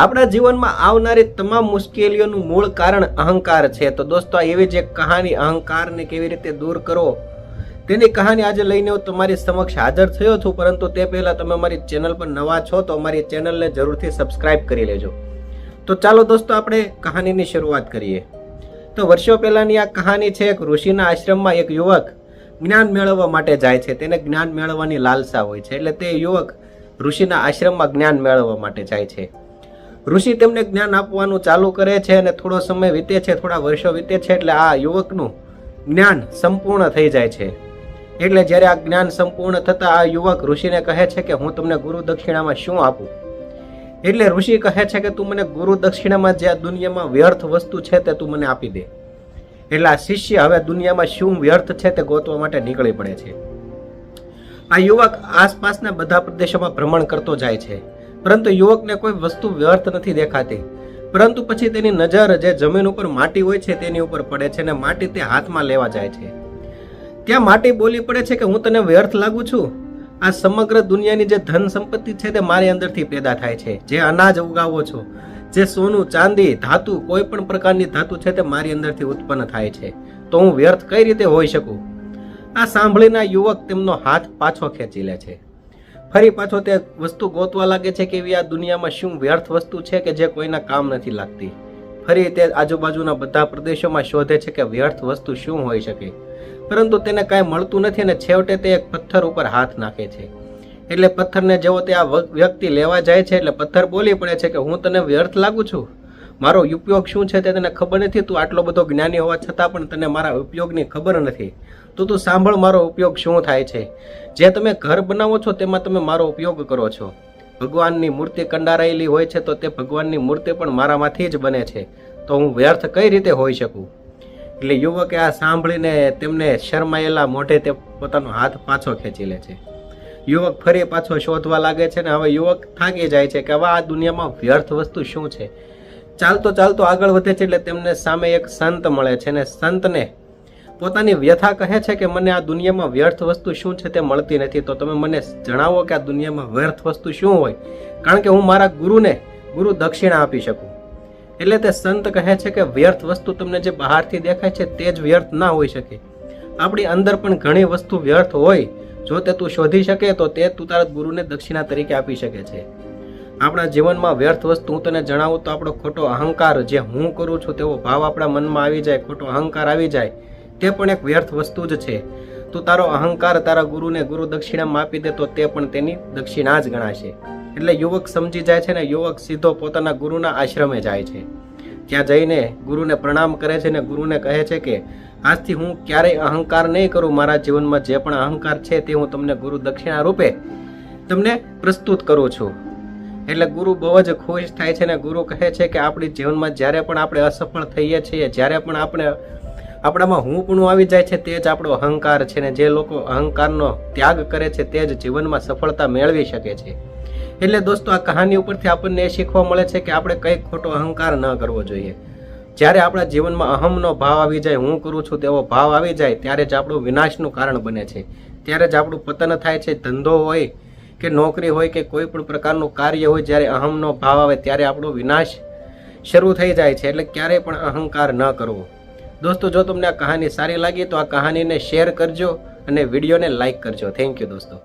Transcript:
આપણા જીવનમાં આવનારી તમામ મુશ્કેલીઓનું મૂળ કારણ અહંકાર છે. તો દોસ્તો, આ એવી જ કહાની અહંકારને કેવી રીતે દૂર કરો તેની કહાની આજે લઈને હું તમારી સમક્ષ હાજર થયો છું. પરંતુ તે પહેલાં તમે અમારી ચેનલ પર નવા છો, તો અમારી ચેનલને જરૂરથી સબસ્ક્રાઇબ કરી લેજો. તો ચાલો દોસ્તો, આપણે કહાનીની શરૂઆત કરીએ. તો વર્ષો પહેલાંની આ કહાની છે, એક ઋષિના આશ્રમમાં એક યુવક જ્ઞાન મેળવવા માટે જાય છે. તેને જ્ઞાન મેળવવાની લાલસા હોય છે. એટલે તે યુવક ઋષિના આશ્રમમાં જ્ઞાન મેળવવા માટે જાય છે. ઋષિ તેમને જ્ઞાન આપવાનું ચાલુ કરે છે અને થોડો સમય વીતે છે, થોડા વર્ષો વીતે છે, એટલે આ યુવકનું જ્ઞાન સંપૂર્ણ થઈ જાય છે. એટલે જ્યારે આ જ્ઞાન સંપૂર્ણ થતાં આ યુવક ઋષિને કહે છે કે, હું તમને ગુરુ દક્ષિણામાં શું આપું? એટલે ઋષિ કહે છે કે, તું મને ગુરુ દક્ષિણામાં જે આ દુનિયામાં વ્યર્થ વસ્તુ છે તે તું મને આપી દે. એટલે આ શિષ્ય હવે દુનિયામાં શું વ્યર્થ છે તે ગોતવા માટે નીકળી પડે છે. આ યુવક આસપાસના બધા પ્રદેશોમાં ભ્રમણ કરતો જાય છે. પરંતુ યુવકને કોઈ વસ્તુ વ્યર્થ નથી દેખાતી. પરંતુ પછી તેની નજર જે જમીન ઉપર માટી હોય છે તેની ઉપર પડે છે અને માટી તે હાથમાં લેવા જાય છે. ત્યાં માટી બોલી પડે છે કે હું તને વ્યર્થ લાગુ છું? આ સમગ્ર દુનિયાની જે ધન સંપત્તિ છે તે મારી અંદરથી પેદા થાય છે. જે અનાજ ઉગાવો છો, જે સોનું, ચાંદી, ધાતુ, કોઈ પણ પ્રકારની ધાતુ છે તે મારી અંદરથી ઉત્પન્ન થાય છે. તો હું વ્યર્થ કઈ રીતે હોઈ શકું? આ સાંભળીને યુવક તેમનો હાથ પાછો ખેંચી લે છે. ફરી પાછો તે વસ્તુ ગોતવા લાગે છે કે એવી આ દુનિયામાં શું વ્યર્થ વસ્તુ છે કે જે કોઈના કામ નથી લાગતી? ફરી તે આજુબાજુના બધા પ્રદેશોમાં શોધે છે કે વ્યર્થ વસ્તુ શું હોઈ શકે. પરંતુ તેને કાંઈ મળતું નથી અને છેવટે તે એક પથ્થર ઉપર હાથ નાખે છે. એટલે પથ્થરને જેવો તે આ વ્યક્તિ લેવા જાય છે એટલે પથ્થર બોલી પડે છે કે હું તને વ્યર્થ લાગુ છું? મારો ઉપયોગ શું છે તે તને ખબર નથી, તું આટલો બધો જ્ઞાની હોવા છતાં પણ તને મારા ઉપયોગની ખબર નથી. તો તું સાંભળ મારો ઉપયોગ શું થાય છે. જે તમે ઘર બનાવો છો તેમાં તમે મારો ઉપયોગ કરો છો. ભગવાનની મૂર્તિ કંડારાયેલી હોય છે તો તે ભગવાનની મૂર્તિ પણ મારામાંથી જ બને છે. તો હું વ્યર્થ કઈ રીતે હોઈ શકું? એટલે યુવકે આ સાંભળીને તેમને શરમાયેલા મોઢે તે પોતાનો હાથ પાછો ખેંચી લે છે. યુવક ફરી પાછો શોધવા લાગે છે ને હવે યુવક થાકી જાય છે કે હવે આ દુનિયામાં વ્યર્થ વસ્તુ શું છે? ચાલતો ચાલતો આગળ વધે છે એટલે તેમને સામે એક સંત મળે છે ને સંતને પોતાની વ્યથા કહે છે કે મને આ દુનિયામાં વ્યર્થ વસ્તુ શું છે તે મળતી નથી. તો તમે મને જણાવો કે આ દુનિયામાં વ્યર્થ વસ્તુ શું હોય? કારણ કે હું મારા ગુરુને ગુરુ દક્ષિણા આપી શકું. એટલે તે સંત કહે છે કે વ્યર્થ વસ્તુ તમને જે બહારથી દેખાય છે તે જ વ્યર્થ ના હોઈ શકે. આપણી અંદર પણ ઘણી વસ્તુ વ્યર્થ હોય. જો તે તું શોધી શકે તો તે તું તારા ગુરુને દક્ષિણા તરીકે આપી શકે છે. આપણા જીવનમાં વ્યર્થ વસ્તુ હું તને જણાવું તો આપણો ખોટો અહંકાર જે હું કરું છું તેવો ભાવ આપણા મનમાં આવી જાય, ખોટો અહંકાર આવી જાય, તે પણ એક વ્યર્થ વસ્તુ જ છે. તું તારો અહંકાર તારા ગુરુને ગુરુ દક્ષિણામાં આપી દે તો તે પણ તેની દક્ષિણા જ ગણાશે. એટલે યુવક સમજી જાય છે ને, યુવક સીધો પોતાના ગુરુના આશ્રમે જાય છે. ત્યાં જઈને ગુરુને પ્રણામ કરે છે ને ગુરુને કહે છે કે, આજથી હું ક્યારેય અહંકાર નહીં કરું. મારા જીવનમાં જે પણ અહંકાર છે તે હું તમને ગુરુ દક્ષિણા રૂપે તમને પ્રસ્તુત કરું છું. એટલે ગુરુ બહુ જ ખુશ થાય છે ને ગુરુ કહે છે કે આપણી જીવનમાં જ્યારે પણ આપણે અસફળ થઈએ છીએ, જ્યારે પણ આપણે આપણામાં હું પણ આવી જાય છે તે જ આપણો અહંકાર છે ને જે લોકો અહંકારનો ત્યાગ કરે છે તે જ જીવનમાં સફળતા મેળવી શકે છે. એટલે દોસ્તો, આ કહાની ઉપરથી આપણને એ શીખવા મળે છે કે આપણે કંઈ ખોટો અહંકાર ન કરવો જોઈએ. જ્યારે આપણા જીવનમાં અહમનો ભાવ આવી જાય, હું કરું છું તેવો ભાવ આવી જાય, ત્યારે જ આપણું વિનાશનું કારણ બને છે. ત્યારે જ આપણું પતન થાય છે, ધંધો હોય કે નોકરી હોય કે કોઈ પણ પ્રકારનું કાર્ય હોય જ્યારે અહમનો ભાવ આવે ત્યારે આપણો વિનાશ શરૂ થઈ જાય છે. એટલે ક્યારેય પણ અહંકાર ન કરવો. દોસ્તો, જો તમને આ કહાની સારી લાગી તો આ કહાનીને શેર કરજો અને વિડીયોને લાઇક કરજો. થેન્ક યુ દોસ્તો.